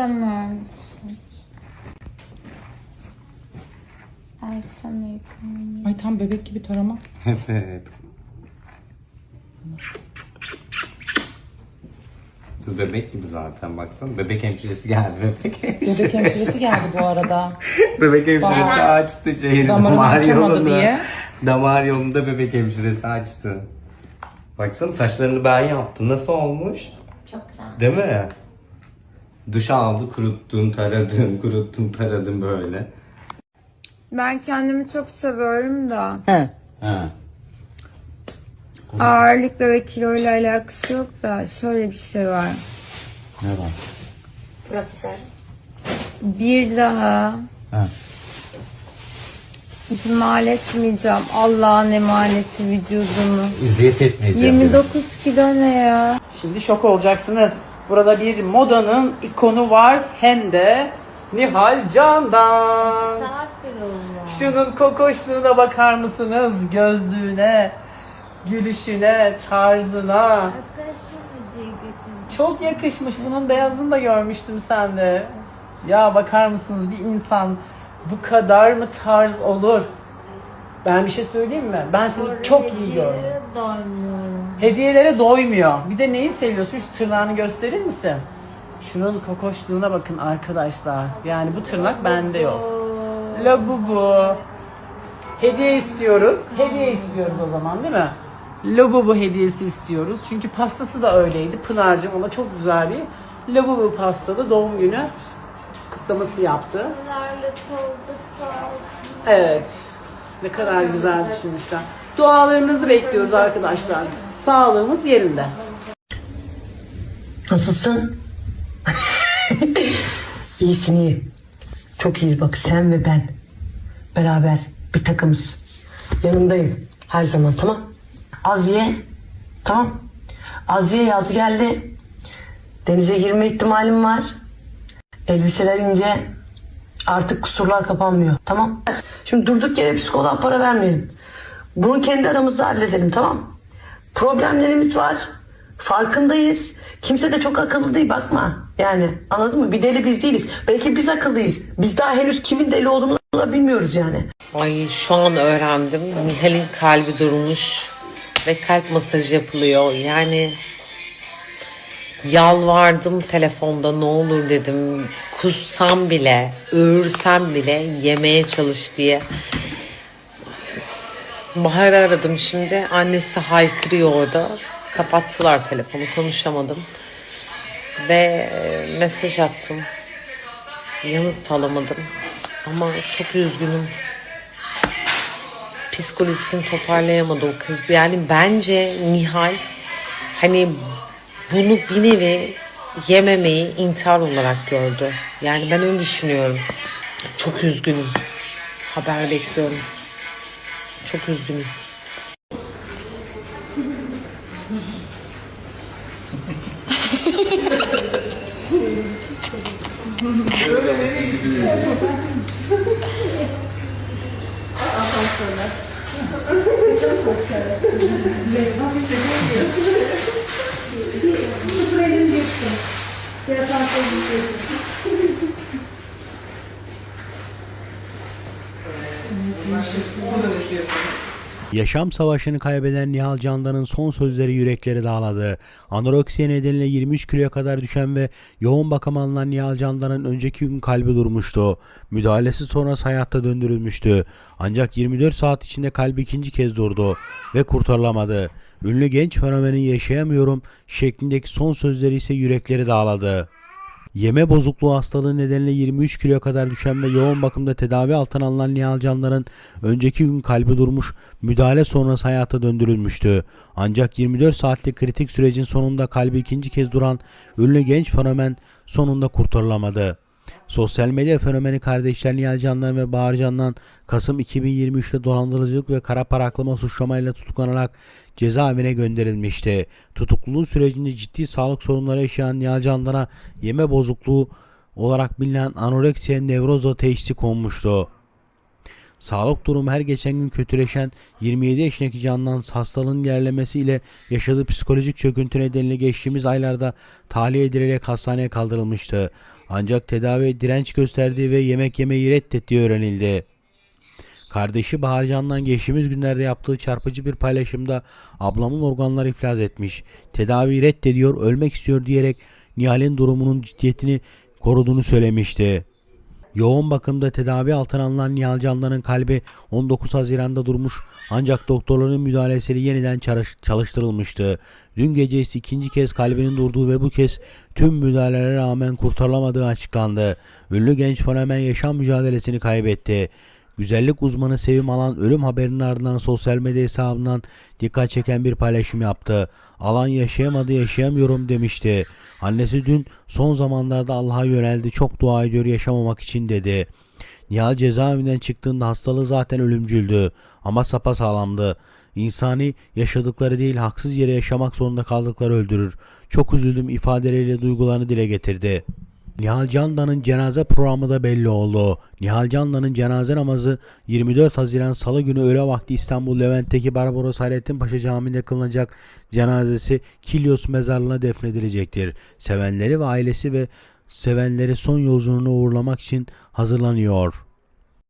istemiyorum. Ay sana yıkamayayım. Ay tam bebek gibi tarama. Evet. Kız bebek gibi zaten baksana. Bebek hemşiresi geldi. Bebek hemşiresi. Bebek hemşiresi geldi bu arada. Bebek hemşiresi açtı şeyini. Damarını damar yolunu. diye. Damar yolunda bebek hemşiresi açtı. Baksana saçlarını ben yaptım. Nasıl olmuş? Çok güzel. Değil mi? Duş aldı, kuruttun, taradın, kuruttun, taradın böyle. Ben kendimi çok seviyorum da Ha. ağırlıkla ve kiloyla alakası yok da şöyle bir şey var. Ne var? Profesör. Bir daha Ha. ihmal etmeyeceğim Allah'ın emaneti vücudumu. İzleyet etmeyeceğim. 29 kilo ne ya? Şimdi şok olacaksınız. Burada bir modanın ikonu var hem de Nihal Can'dan. Şunun kokoşluğuna bakar mısınız? Gözlüğüne, gülüşüne, tarzına. Çok yakışmış. Bunun beyazını da görmüştüm sende. Ya bakar mısınız bir insan bu kadar mı tarz olur? Ben bir şey söyleyeyim mi? Ben seni çok iyi gördüm. Hediyelere doymuyorum. Hediyelere doymuyor. Bir de neyi seviyorsun? Şu tırnağını gösterir misin? Şunun kokoşluğuna bakın arkadaşlar. Yani bu tırnak bende yok. Labubu. Hediye istiyoruz. Hediye istiyoruz o zaman değil mi? Labubu hediyesi istiyoruz. Çünkü pastası da öyleydi. Pınar'cığım ona çok güzel bir labubu pastalı doğum günü kutlaması yaptı. Bunlarla oldu sağ olsun. Evet. Ne kadar güzel düşünmüşler. Dualarınızı bekliyoruz arkadaşlar. Sağlığımız yerinde. Nasılsın? İyisin iyi. Çok iyiyiz bak sen ve ben. Beraber bir takımız. Yanındayım her zaman tamam. Az ye. Tamam. Az ye yaz geldi. Denize girme ihtimalim var. Elbiseler ince. Artık kusurlar kapanmıyor. Tamam. Şimdi durduk yere psikoloğa para vermeyelim. Bunu kendi aramızda halledelim tamam. Problemlerimiz var. Farkındayız. Kimse de çok akıllı değil bakma. Yani anladın mı? Bir deli biz değiliz. Belki biz akıllıyız. Biz daha henüz kimin deli olduğunu da bilmiyoruz yani. Ay şu an öğrendim. Nihal'in kalbi durmuş ve kalp masajı yapılıyor. Yani yalvardım telefonda ne olur dedim. Kussam bile, öğürsem bile yemeye çalış diye. Bahar'ı aradım şimdi. Annesi haykırıyor orada. Kapattılar telefonu konuşamadım. Ve e, mesaj attım. Yanıt alamadım. Ama çok üzgünüm psikolojisini toparlayamadı o kız. Yani bence Nihal hani bunu bir nevi yememeyi intihar olarak gördü. Yani ben öyle düşünüyorum. Çok üzgünüm. Haber bekliyorum. Çok üzgünüm. Я сам собі. Наші Yaşam savaşını kaybeden Nihal Candan'ın son sözleri yürekleri dağladı. Anoreksiye nedeniyle 23 kiloya kadar düşen ve yoğun bakım alınan Nihal Candan'ın önceki gün kalbi durmuştu. Müdahalesi sonrası hayatta döndürülmüştü. Ancak 24 saat içinde kalbi ikinci kez durdu ve kurtarılamadı. Ünlü genç fenomenin yaşayamıyorum şeklindeki son sözleri ise yürekleri dağladı. Yeme bozukluğu hastalığı nedeniyle 23 kiloya kadar düşen ve yoğun bakımda tedavi altına alınan Nihal Canlar'ın önceki gün kalbi durmuş, müdahale sonrası hayata döndürülmüştü. Ancak 24 saatlik kritik sürecin sonunda kalbi ikinci kez duran ünlü genç fenomen sonunda kurtarılamadı. Sosyal medya fenomeni kardeşler Nihal ve Bahar Kasım 2023'te dolandırıcılık ve kara para aklama suçlamayla tutuklanarak cezaevine gönderilmişti. Tutukluluğu sürecinde ciddi sağlık sorunları yaşayan Nihal yeme bozukluğu olarak bilinen anoreksiya nevroza teşhisi konmuştu. Sağlık durumu her geçen gün kötüleşen 27 yaşındaki Candan hastalığın ilerlemesiyle yaşadığı psikolojik çöküntü nedeniyle geçtiğimiz aylarda tahliye edilerek hastaneye kaldırılmıştı. Ancak tedavi direnç gösterdiği ve yemek yemeyi reddettiği öğrenildi. Kardeşi Baharcan'dan geçtiğimiz günlerde yaptığı çarpıcı bir paylaşımda ablamın organları iflas etmiş. Tedavi reddediyor, ölmek istiyor diyerek Nihal'in durumunun ciddiyetini koruduğunu söylemişti. Yoğun bakımda tedavi altına alınan Nihal Candan'ın kalbi 19 Haziran'da durmuş ancak doktorların müdahalesiyle yeniden çalış- çalıştırılmıştı. Dün gece ise ikinci kez kalbinin durduğu ve bu kez tüm müdahalelere rağmen kurtarılamadığı açıklandı. Ünlü genç fenomen yaşam mücadelesini kaybetti. Güzellik uzmanı Sevim Alan ölüm haberinin ardından sosyal medya hesabından dikkat çeken bir paylaşım yaptı. Alan yaşayamadı yaşayamıyorum demişti. Annesi dün son zamanlarda Allah'a yöneldi çok dua ediyor yaşamamak için dedi. Nihal cezaevinden çıktığında hastalığı zaten ölümcüldü ama sapasağlamdı. İnsani yaşadıkları değil haksız yere yaşamak zorunda kaldıkları öldürür. Çok üzüldüm ifadeleriyle duygularını dile getirdi. Nihal Candan'ın cenaze programı da belli oldu. Nihal Candan'ın cenaze namazı 24 Haziran Salı günü öğle vakti İstanbul Levent'teki Barbaros Hayrettin Paşa Camii'nde kılınacak cenazesi Kilyos mezarlığına defnedilecektir. Sevenleri ve ailesi ve sevenleri son yolculuğunu uğurlamak için hazırlanıyor.